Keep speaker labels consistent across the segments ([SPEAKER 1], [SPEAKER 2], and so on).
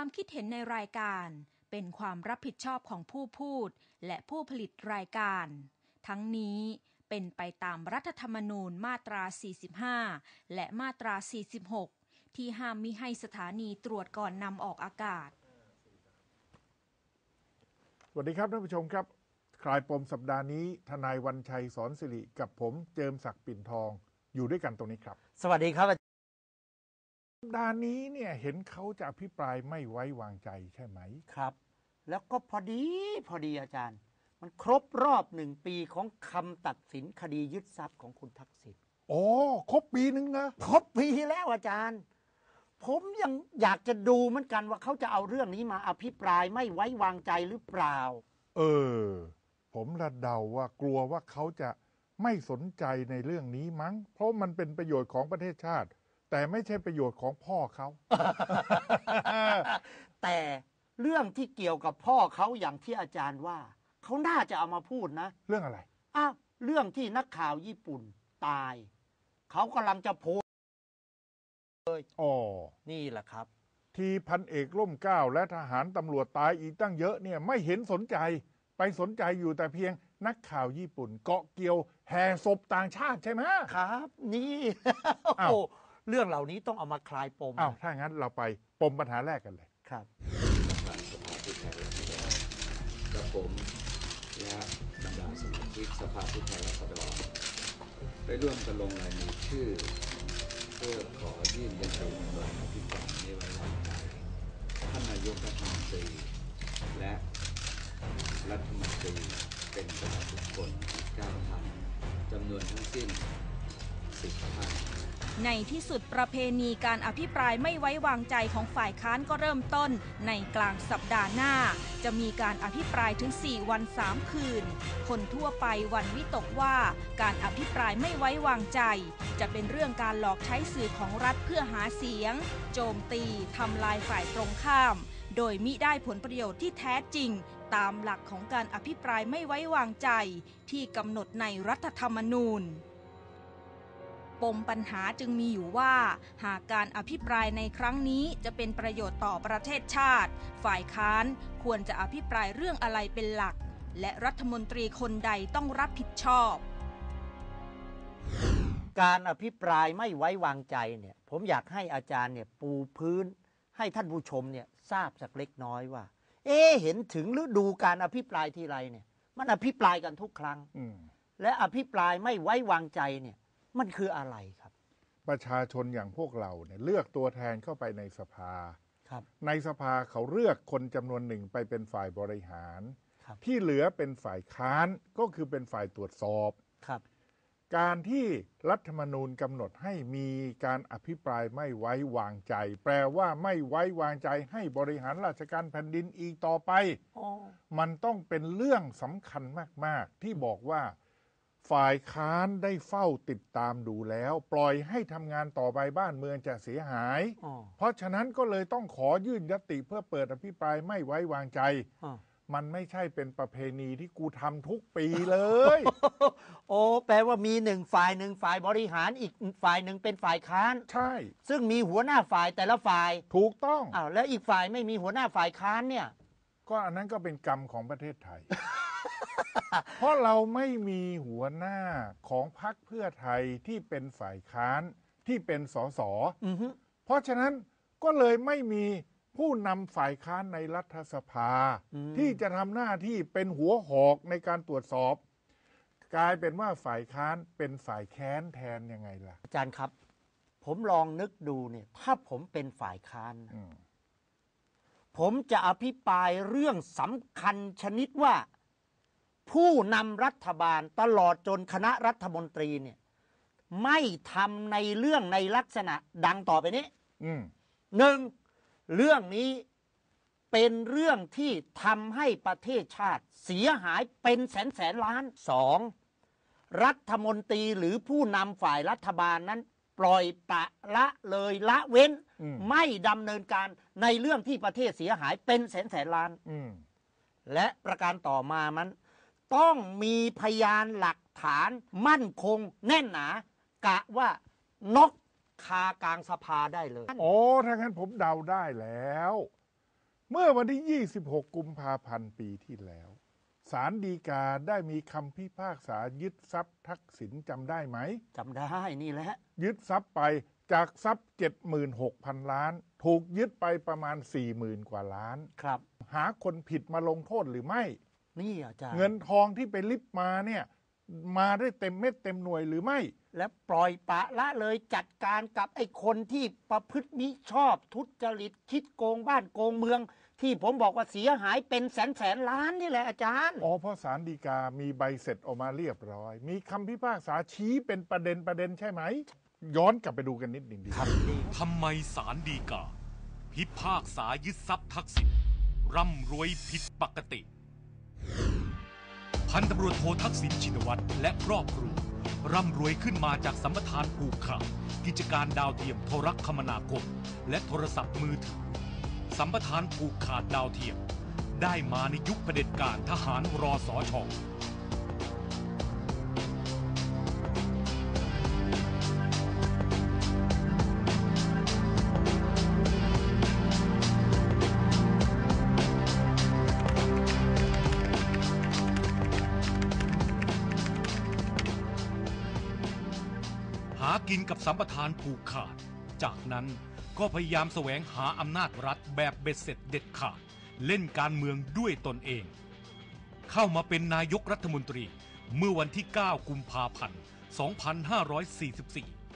[SPEAKER 1] ความคิดเห็นในรายการ เป็นความรับผิดชอบของผู้พูด และผู้ผลิตรายการ ทั้งนี้เป็นไปตามรัฐธรรมนูญมาตรา 45 และมาตรา 46 ที่ห้ามมิให้สถานีตรวจก่อนนำออกอากาศ
[SPEAKER 2] สวัสดีครับท่านผู้ชมครับ คลายปมสัปดาห์นี้ ทนายวันชัยสอนสิริกับผมเจิมศักดิ์ปิ่นทอง อยู่ด้วยกันตรงนี้ครับ
[SPEAKER 3] สวัสดีครับอาจารย์
[SPEAKER 2] สัปดาห์นี้เนี่ยเห็นเขาจะอภิปรายไม่ไว้วางใจใช่ไหม
[SPEAKER 3] ครับ แล้วก็พอดีพอดีอาจารย์ มันครบรอบหนึ่งปีของคำตัดสินคดียึดทรัพย์ของคุณทักษิณ
[SPEAKER 2] โอ้ครบปีนึงนะ
[SPEAKER 3] ครบปีแล้วอาจารย์ ผมยังอยากจะดูเหมือนกันว่าเขาจะเอาเรื่องนี้มาอภิปรายไม่ไว้วางใจหรือเปล่า
[SPEAKER 2] เออ ผมระเดาว่ากลัวว่าเขาจะไม่สนใจในเรื่องนี้มั้ง เพราะมันเป็นประโยชน์ของประเทศชาติ แต่ไม่ใช่ประโยชน์ของพ่อเขา
[SPEAKER 3] แต่เรื่องที่เกี่ยวกับพ่อเขาอย่างที่อาจารย์ว่า เขาน่าจะเอามาพูดนะ
[SPEAKER 2] เรื่องอะไร
[SPEAKER 3] อ้าวเรื่องที่นักข่าวญี่ปุ่นตาย เขากำลังจะโพสต์
[SPEAKER 2] อ๋อ
[SPEAKER 3] นี่แหละครับ
[SPEAKER 2] ที่พันเอกร่มเกล้าและทหารตำรวจตายอีกตั้งเยอะเนี่ยไม่เห็นสนใจ ไปสนใจอยู่แต่เพียงนักข่าวญี่ปุ่น เกาะเกี่ยวแห่ศพต่างชาติใช่ไหม
[SPEAKER 3] ครับ นี่
[SPEAKER 2] อ้าว
[SPEAKER 3] โอ้ เรื่องเหล่านี้ต้องเอามาคลายปม
[SPEAKER 2] อ้าวถ้างั้นเราไปปมปัญหาแรกกันเลย
[SPEAKER 3] ครับ
[SPEAKER 4] ประธานสภาผู้แทนราษฎรกับผมและบรรดาสมาชิกสภาผู้แทนราษฎรได้ร่วมกันลงรายมือชื่อ เพื่อขอยื่นยติลงอภิปรายไม่ไว้วางใจท่านนายกรัฐมนตรีและรัฐมนตรีเป็นประชาชนเก้าท่านจำนวนทั้งสิ้นสิบท่าน
[SPEAKER 1] ในที่สุดประเพณีการอภิปรายไม่ไว้วางใจของฝ่ายค้านก็เริ่มต้น ในกลางสัปดาห์หน้า จะมีการอภิปรายถึง 4 วัน 3 คืน คนทั่วไปวันวิตกว่าการอภิปรายไม่ไว้วางใจ จะเป็นเรื่องการหลอกใช้สื่อของรัฐเพื่อหาเสียง โจมตีทำลายฝ่ายตรงข้าม โดยมิได้ผลประโยชน์ที่แท้จริงตามหลักของการอภิปรายไม่ไว้วางใจ ที่กำหนดในรัฐธรรมนูญ ปมปัญหาจึงมีอยู่ว่า หากการอภิปรายในครั้งนี้จะเป็นประโยชน์ต่อประเทศชาติ ฝ่ายค้านควรจะอภิปรายเรื่องอะไรเป็นหลัก และรัฐมนตรีคนใดต้องรับผิดชอบ
[SPEAKER 3] การอภิปรายไม่ไว้วางใจเนี่ยผมอยากให้อาจารย์เนี่ยปูพื้น ให้ท่านผู้ชมเนี่ยทราบสักเล็กน้อยว่า เอ๊ะเห็นถึงฤดูการอภิปรายทีไรเนี่ย มันอภิปรายกันทุกครั้ง
[SPEAKER 2] อืม
[SPEAKER 3] และอภิปรายไม่ไว้วางใจเนี่ย มันคืออะไรครับ
[SPEAKER 2] ประชาชนอย่างพวกเราเนี่ยเลือกตัวแทนเข้าไปในสภา
[SPEAKER 3] ครับ
[SPEAKER 2] ในสภาเขาเลือกคนจำนวนหนึ่งไปเป็นฝ่ายบริหาร
[SPEAKER 3] ครับ
[SPEAKER 2] ที่เหลือเป็นฝ่ายค้านก็คือเป็นฝ่ายตรวจสอบ
[SPEAKER 3] ครับ
[SPEAKER 2] การที่รัฐธรรมนูญกำหนดให้มีการอภิปรายไม่ไว้วางใจ แปลว่าไม่ไว้วางใจให้บริหารราชการแผ่นดินอีกต่อไป
[SPEAKER 3] อ๋อ
[SPEAKER 2] มันต้องเป็นเรื่องสำคัญมาก ๆ ที่บอกว่า ฝ่ายค้านได้เฝ้าติดตามดูแล้ว ปล่อยให้ทำงานต่อไปบ้านเมืองจะเสียหาย
[SPEAKER 3] อ๋อ
[SPEAKER 2] เพราะฉะนั้นก็เลยต้องขอยื่นยติเพื่อเปิดอภิปรายไม่ไว้วางใจ
[SPEAKER 3] อ๋อ
[SPEAKER 2] มันไม่ใช่เป็นประเพณีที่กูทำทุกปีเลย
[SPEAKER 3] โอ้แปลว่ามีหนึ่งฝ่ายหนึ่งฝ่ายบริหารอีกฝ่ายหนึ่งเป็นฝ่ายค้าน
[SPEAKER 2] ใช่
[SPEAKER 3] ซึ่งมีหัวหน้าฝ่ายแต่ละฝ่าย
[SPEAKER 2] ถูกต้อง
[SPEAKER 3] อ้าวแล้วอีกฝ่ายไม่มีหัวหน้าฝ่ายค้านเนี่ย
[SPEAKER 2] ก็อันนั้นก็เป็นกรรมของประเทศไทย เพราะเราไม่มีหัวหน้าของพรรคเพื่อไทยที่เป็นฝ่ายค้านที่เป็นสส
[SPEAKER 3] อือฮึ
[SPEAKER 2] เพราะฉะนั้นก็เลยไม่มีผู้นำฝ่ายค้านในรัฐสภาที่จะทำหน้าที่เป็นหัวหอกในการตรวจสอบ กลายเป็นว่าฝ่ายค้านเป็นฝ่ายแค้นแทนยังไงล่ะ
[SPEAKER 3] อาจารย์ครับ ผมลองนึกดูเนี่ย ถ้าผมเป็นฝ่ายค้านนะ
[SPEAKER 2] อืม
[SPEAKER 3] ผมจะอภิปรายเรื่องสำคัญชนิดว่า ผู้นำรัฐบาลตลอดจนคณะรัฐมนตรีเนี่ย ไม่ทำในเรื่องในลักษณะดังต่อไปนี้
[SPEAKER 2] อืม
[SPEAKER 3] หนึ่งเรื่องนี้เป็นเรื่องที่ทำให้ประเทศชาติ เสียหายเป็นแสนแสนล้านสองรัฐมนตรีหรือผู้นำฝ่ายรัฐบาลนั้น ปล่อยปละละเลยละเว้น
[SPEAKER 2] อืม
[SPEAKER 3] ไม่ดำเนินการในเรื่องที่ประเทศเสียหายเป็นแสนแสนล้าน
[SPEAKER 2] อืม
[SPEAKER 3] และประการต่อมามัน ต้องมีพยานหลักฐานมั่นคงแน่นหนา กะว่านกคากลางสภาได้เลย
[SPEAKER 2] โอ้ถ้างั้นผมเดาได้แล้ว เมื่อวันที่ 26 กุมภาพันธ์ปีที่แล้วศาลฎีกาได้มีคำพิพากษายึดทรัพย์ทักษิณจำได้ไหม
[SPEAKER 3] จำได้นี่แหละ
[SPEAKER 2] ยึดทรัพย์ไปจากทรัพย์ 76,000 ล้าน ถูกยึดไปประมาณ 40,000 กว่าล้าน
[SPEAKER 3] ครับ
[SPEAKER 2] หาคนผิดมาลงโทษหรือไม่
[SPEAKER 3] นี่อาจารย์
[SPEAKER 2] เงินทองที่ไปลิบมาเนี่ย มาได้เต็มเม็ดเต็มหน่วยหรือไม่
[SPEAKER 3] และปล่อยปละละเลยจัดการกับไอ้คนที่ประพฤติมิชอบทุจริตคิดโกงบ้านโกงเมือง ที่ผมบอกว่าเสียหายเป็นแสนแสนล้านนี่แหละอาจารย์
[SPEAKER 2] อ๋อเพราะศาลฎีกามีใบเสร็จออกมาเรียบร้อย มีคำพิพากษาชี้เป็นประเด็นประเด็นใช่ไหม ย้อนกลับไปดูกันนิดหนึ่งดี
[SPEAKER 5] ทำไมศาลฎีกา พิพากษายึดทรัพย์ทักษิณร่ำรวยผิดปกติ พันตำรวจโททักษิณชินวัตรและครอบครัวร่ำรวยขึ้นมาจากสัมปทานผูกขาดกิจการดาวเทียมโทรคมนาคม และโทรศัพท์มือถือ สัมปทานผูกขาดดาวเทียม ได้มาในยุคเผด็จการทหารรอสอชอ สัมปทานผูกขาด จากนั้นก็พยายามแสวงหาอำนาจรัฐแบบเบ็ดเสร็จเด็ดขาด เล่นการเมืองด้วยตนเอง เข้ามาเป็นนายกรัฐมนตรีเมื่อวันที่ 9 กุมภาพันธ์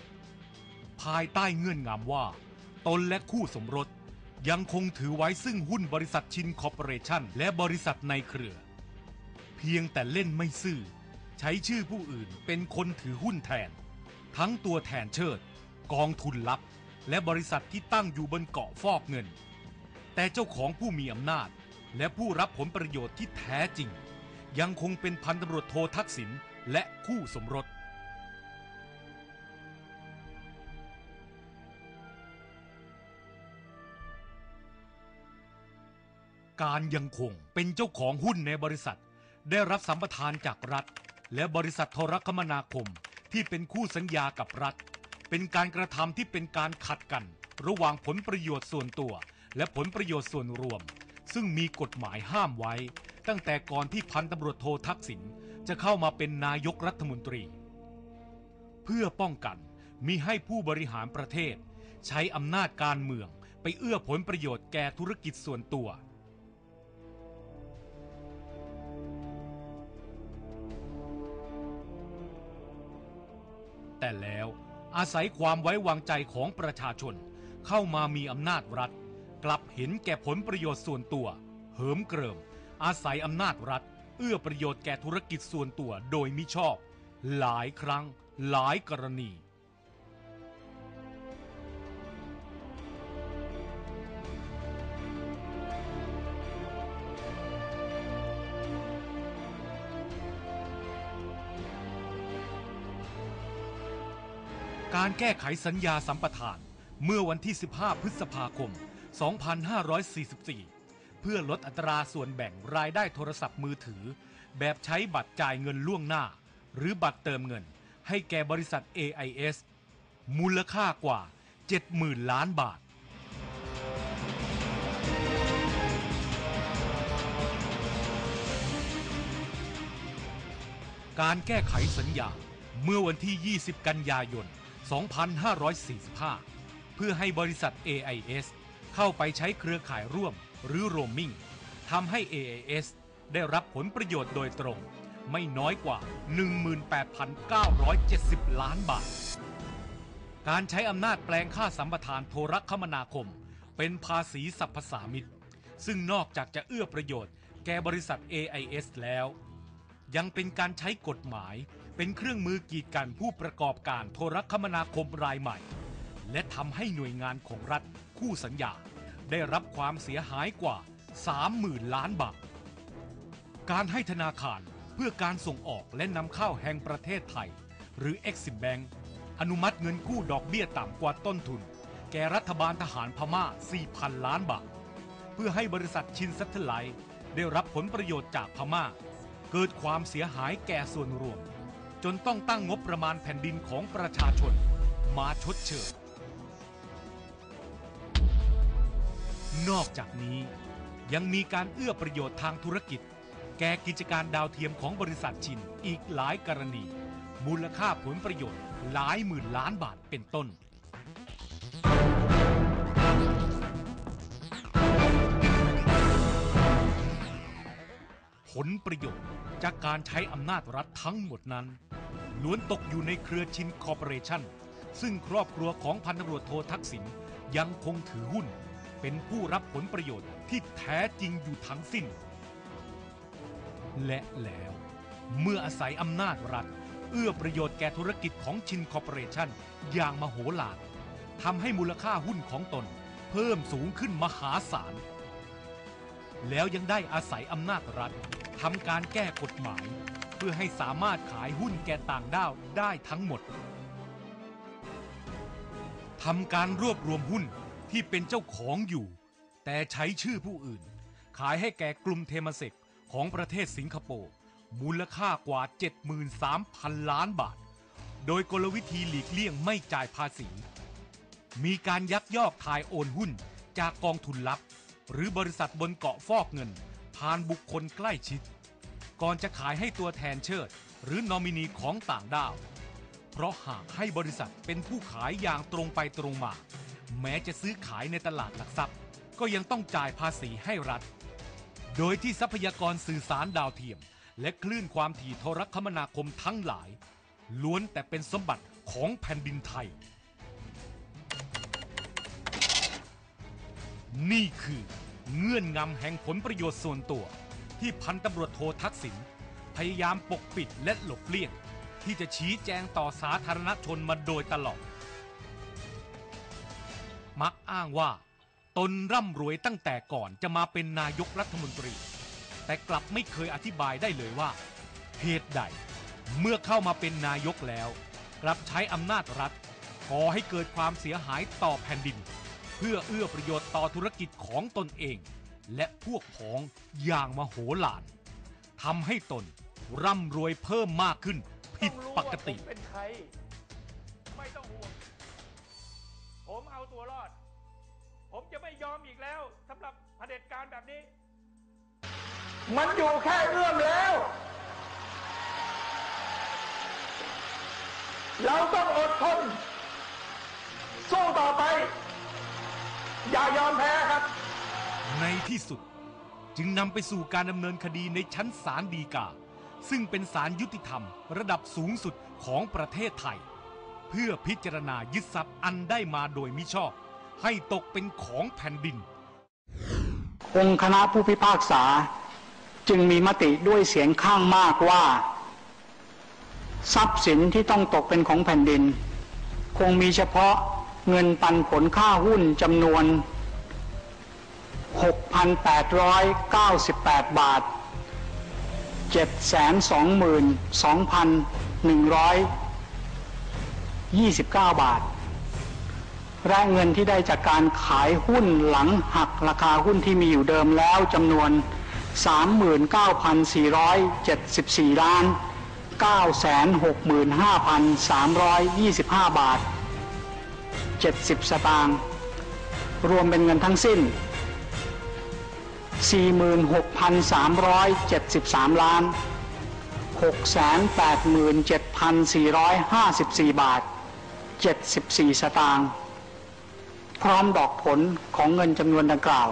[SPEAKER 5] 2544 ภายใต้เงื่อนงำว่า ตนและคู่สมรสยังคงถือไว้ซึ่งหุ้นบริษัทชินคอร์ปอเรชั่น และบริษัทในเครือ เพียงแต่เล่นไม่ซื่อ ใช้ชื่อผู้อื่นเป็นคนถือหุ้นแทน ทั้งตัวแทนเชิด กองทุนลับ และบริษัทที่ตั้งอยู่บนเกาะฟอกเงิน แต่เจ้าของผู้มีอำนาจ และผู้รับผลประโยชน์ที่แท้จริง ยังคงเป็นพันตำรวจโททักษิณและคู่สมรสการยังคงเป็นเจ้าของหุ้นในบริษัท ได้รับสัมปทานจากรัฐ และบริษัทโทรคมนาคม ที่เป็นคู่สัญญากับรัฐ เป็นการกระทำที่เป็นการขัดกัน ระหว่างผลประโยชน์ส่วนตัว และผลประโยชน์ส่วนรวม ซึ่งมีกฎหมายห้ามไว้ ตั้งแต่ก่อนที่พันตำรวจโททักษิณจะเข้ามาเป็นนายกรัฐมนตรี เพื่อป้องกันมิให้ผู้บริหารประเทศ ใช้อำนาจการเมืองไปเอื้อผลประโยชน์แก่ธุรกิจส่วนตัว แต่แล้วอาศัยความไว้วางใจของประชาชน เข้ามามีอำนาจรัฐ กลับเห็นแก่ผลประโยชน์ส่วนตัว เหิมเกริม อาศัยอำนาจรัฐ เอื้อประโยชน์แก่ธุรกิจส่วนตัวโดยมิชอบ หลายครั้งหลายกรณี การแก้ไขสัญญาสัมปทาน เมื่อวันที่ 15 พฤษภาคม 2544 เพื่อลดอัตราส่วนแบ่งรายได้โทรศัพท์มือถือ แบบใช้บัตรจ่ายเงินล่วงหน้า หรือบัตรเติมเงิน ให้แก่บริษัท AIS มูลค่ากว่า 70,000 ล้านบาทการแก้ไขสัญญา เมื่อวันที่ 20 กันยายน 2545 เพื่อให้บริษัท AIS เข้าไปใช้เครือข่ายร่วมหรือ roaming ทำให้ AIS ได้รับผลประโยชน์โดยตรง ไม่น้อยกว่า 18,970 ล้านบาท การใช้อำนาจแปลงค่าสัมปทานโทรคมนาคม เป็นภาษีสรรพสามิตซึ่งนอกจากจะเอื้อประโยชน์แก่บริษัท AIS แล้ว ยังเป็นการใช้กฎหมาย เป็นเครื่องมือกีดกันผู้ประกอบการโทรคมนาคมรายใหม่ และทำให้หน่วยงานของรัฐคู่สัญญา ได้รับความเสียหายกว่า 30,000 ล้านบาท การให้ธนาคารเพื่อการส่งออกและนำเข้าแห่งประเทศไทย หรือ Exim Bank อนุมัติเงินกู้ดอกเบี้ยต่ำกว่าต้นทุน แก่รัฐบาลทหารพม่า 4,000 ล้านบาท เพื่อให้บริษัทชินซัตเทไลท์ได้รับผลประโยชน์จากพม่า เกิดความเสียหายแก่ส่วนรวม จนต้องตั้งงบประมาณแผ่นดินของประชาชน มาชดเชยนอกจากนี้ยังมีการเอื้อประโยชน์ทางธุรกิจ แก่กิจการดาวเทียมของบริษัทชินอีกหลายกรณี มูลค่าผลประโยชน์หลายหมื่นล้านบาทเป็นต้น ผลประโยชน์จากการใช้อำนาจรัฐทั้งหมดนั้น ล้วนตกอยู่ในเครือชินคอร์ปอเรชั่น ซึ่งครอบครัวของพันตำรวจโททักษิณยังคงถือหุ้น เป็นผู้รับผลประโยชน์ที่แท้จริงอยู่ทั้งสิ้น และแล้ว เมื่ออาศัยอำนาจรัฐ เอื้อประโยชน์แก่ธุรกิจของชินคอร์ปอเรชั่นอย่างมโหฬารทำให้มูลค่าหุ้นของตน เพิ่มสูงขึ้นมหาศาล แล้วยังได้อาศัยอำนาจรัฐทำการแก้กฎหมาย พื่อให้สามารถขายหุ้นแก่ต่างด้าวได้ทั้งหมดทำการรวบรวมหุ้นที่เป็นเจ้าของอยู่ แต่ใช้ชื่อผู้อื่น ขายให้แก่กลุ่มเทมเซกของประเทศสิงคโปร์มูลค่ากว่า 73,000 ล้านบาท โดยกลวิธีหลีกเลี่ยงไม่จ่ายภาษี มีการยักยอกถ่ายโอนหุ้นจากกองทุนลับ หรือบริษัทบนเกาะฟอกเงิน ผ่านบุคคลใกล้ชิด ก่อนจะขายให้ตัวแทนเชิด หรือนอมินีของต่างด้าว เพราะหากให้บริษัทเป็นผู้ขายอย่างตรงไปตรงมา แม้จะซื้อขายในตลาดหลักทรัพย์ ก็ยังต้องจ่ายภาษีให้รัฐ โดยที่ทรัพยากรสื่อสารดาวเทียม และคลื่นความถี่โทรคมนาคมทั้งหลาย ล้วนแต่เป็นสมบัติของแผ่นดินไทย นี่คือเงื่อนงำแห่งผลประโยชน์ส่วนตัว ที่พันตำรวจโททักษิณพยายามปกปิดและหลบเลี่ยง ที่จะชี้แจงต่อสาธารณชนมาโดยตลอด มักอ้างว่า ตนร่ำรวยตั้งแต่ก่อนจะมาเป็นนายกรัฐมนตรี แต่กลับไม่เคยอธิบายได้เลยว่า เหตุใด เมื่อเข้ามาเป็นนายกแล้ว กลับใช้อำนาจรัฐก่อให้เกิดความเสียหายต่อแผ่นดิน เพื่อเอื้อประโยชน์ต่อธุรกิจของตนเอง และพวกพ้องอย่างมโหฬารทำให้ตนร่ำรวยเพิ่มมากขึ้นผิดปกติ
[SPEAKER 6] ต้องรู้ว่าผมเป็นใคร ไม่ต้องห่วง ผมเอาตัวรอด ผมจะไม่ยอมอีกแล้วสำหรับเผด็จการแบบนี้ มันอยู่แค่เอื้อมแล้ว เราต้องอดทน สู้ต่อไป อย่ายอมแพ้ครับ
[SPEAKER 5] ในที่สุดจึงนำไปสู่การดำเนินคดีในชั้นศาลฎีกา ซึ่งเป็นศาลยุติธรรมระดับสูงสุดของประเทศไทย เพื่อพิจารณายึดทรัพย์อันได้มาโดยมิชอบ ให้ตกเป็นของแผ่นดิน
[SPEAKER 7] องค์คณะผู้พิพากษาจึงมีมติด้วยเสียงข้างมากว่า ทรัพย์สินที่ต้องตกเป็นของแผ่นดิน คงมีเฉพาะเงินปันผลค่าหุ้นจำนวน 6,898 บาท 722,129 บาท และเงินที่ได้จากการขายหุ้นหลังหักราคาหุ้นที่มีอยู่เดิมแล้วจำนวน 39,474 ล้าน 965,325 บาท 70 สตางค์ รวมเป็นเงินทั้งสิ้น 46,373 ล้าน 687,454 บาท 74 สตางค์ พร้อมดอกผลของเงินจำนวนดังกล่าว